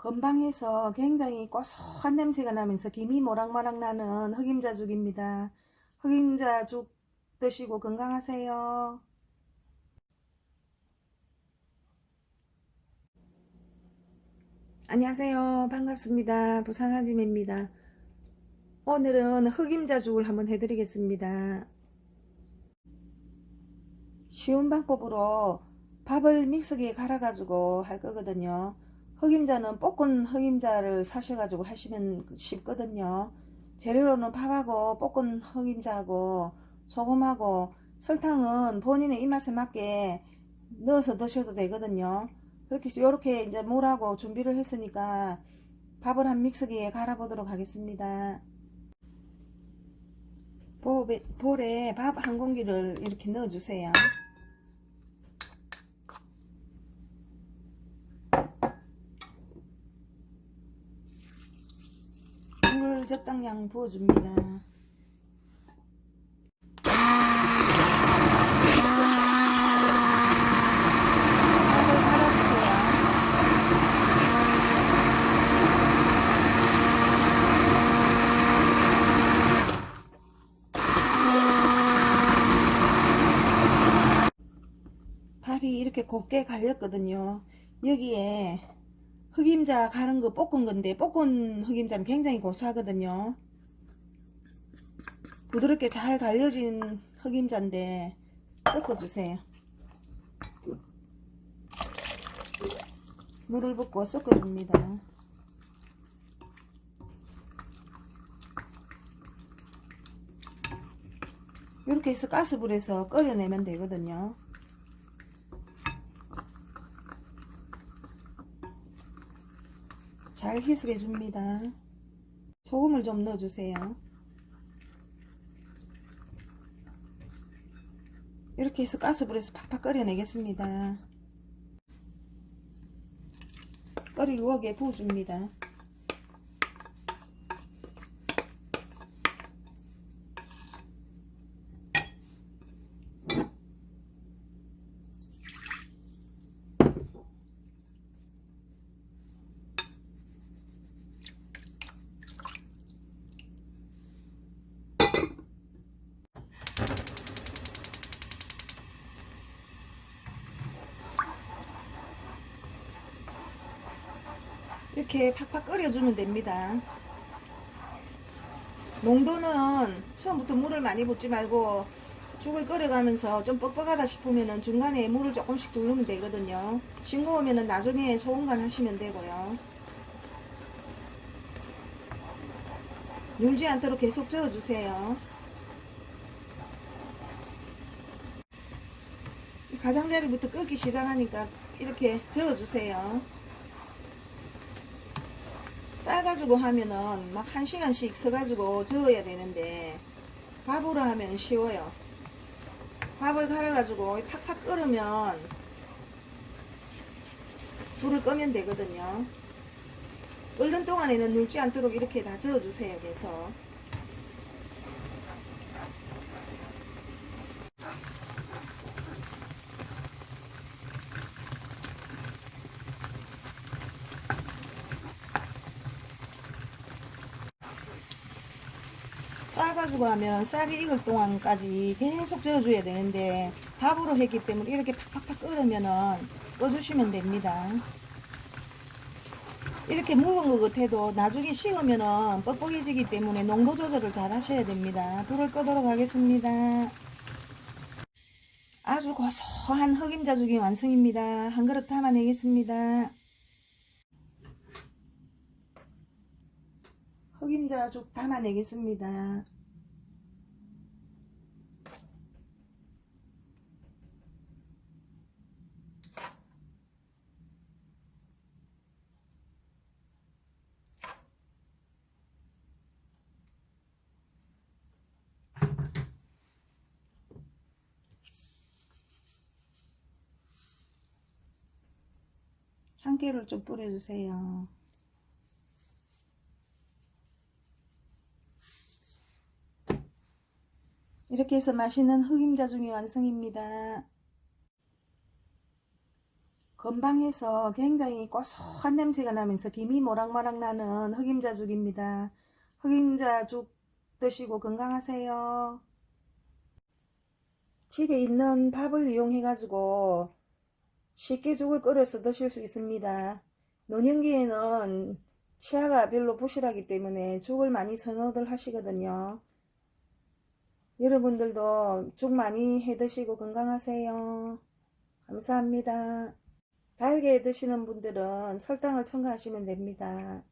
건방해서 굉장히 고소한 냄새가 나면서 김이 모락모락 나는 흑임자죽입니다. 흑임자죽 드시고 건강하세요. 안녕하세요. 반갑습니다. 부산 하지매입니다. 오늘은 흑임자죽을 한번 해드리겠습니다. 쉬운 방법으로 밥을 믹서기에 갈아가지고 할 거거든요. 흑임자는 볶은 흑임자를 사셔가지고 하시면 쉽거든요. 재료로는 밥하고 볶은 흑임자하고 소금하고 설탕은 본인의 입맛에 맞게 넣어서 드셔도 되거든요. 그렇게 이렇게 이제 물하고 준비를 했으니까 밥을 한 믹서기에 갈아 보도록 하겠습니다. 볼에, 볼에 밥한 공기를 이렇게 넣어주세요. 물 적당량 부어줍니다. 밥이 이렇게 곱게 갈렸거든요. 여기에 흑임자 가른 거 볶은 건데 볶은 흑임자는 굉장히 고소하거든요. 부드럽게 잘 갈려진 흑임자인데 섞어주세요. 물을 붓고 섞어줍니다. 이렇게 해서 가스불에서 끓여내면 되거든요. 잘 희석해 줍니다. 소금을 좀 넣어주세요. 이렇게 해서 가스불에서 팍팍 끓여내겠습니다. 끓일 우럭에 부어줍니다. 이렇게 팍팍 끓여주면 됩니다. 농도는 처음부터 물을 많이 붓지 말고 죽을 끓여가면서 좀 뻑뻑하다 싶으면 중간에 물을 조금씩 두르면 되거든요. 싱거우면 나중에 소금간 하시면 되고요. 눌지 않도록 계속 저어주세요. 가장자리부터 끓기 시작하니까 이렇게 저어주세요. 싸가지고 하면은 막 한 시간씩 서가지고 저어야 되는데 밥으로 하면 쉬워요. 밥을 갈아가지고 팍팍 끓으면 불을 끄면 되거든요. 끓는 동안에는 눌지 않도록 이렇게 다 저어주세요. 계속. 싸가지고 하면 쌀이 익을 동안까지 계속 저어줘야 되는데 밥으로 했기 때문에 이렇게 팍팍팍 끓으면은 꺼주시면 됩니다. 이렇게 묽은 것 같아도 나중에 식으면은 뻑뻑해지기 때문에 농도 조절을 잘 하셔야 됩니다. 불을 끄도록 하겠습니다. 아주 고소한 흑임자죽이 완성입니다. 한 그릇 담아내겠습니다. 흑임자죽 담아내겠습니다. 참깨를 좀 뿌려주세요. 이렇게 해서 맛있는 흑임자중이 완성입니다. 건방해서 굉장히 고소한 냄새가 나면서 김이 모락모락 나는 흑임자죽입니다. 흑임자죽 드시고 건강하세요. 집에 있는 밥을 이용해가지고 쉽게 죽을 끓여서 드실 수 있습니다. 노년기에는 치아가 별로 부실하기 때문에 죽을 많이 선호들 하시거든요. 여러분들도 죽 많이 해 드시고 건강하세요. 감사합니다. 달게 드시는 분들은 설탕을 첨가하시면 됩니다.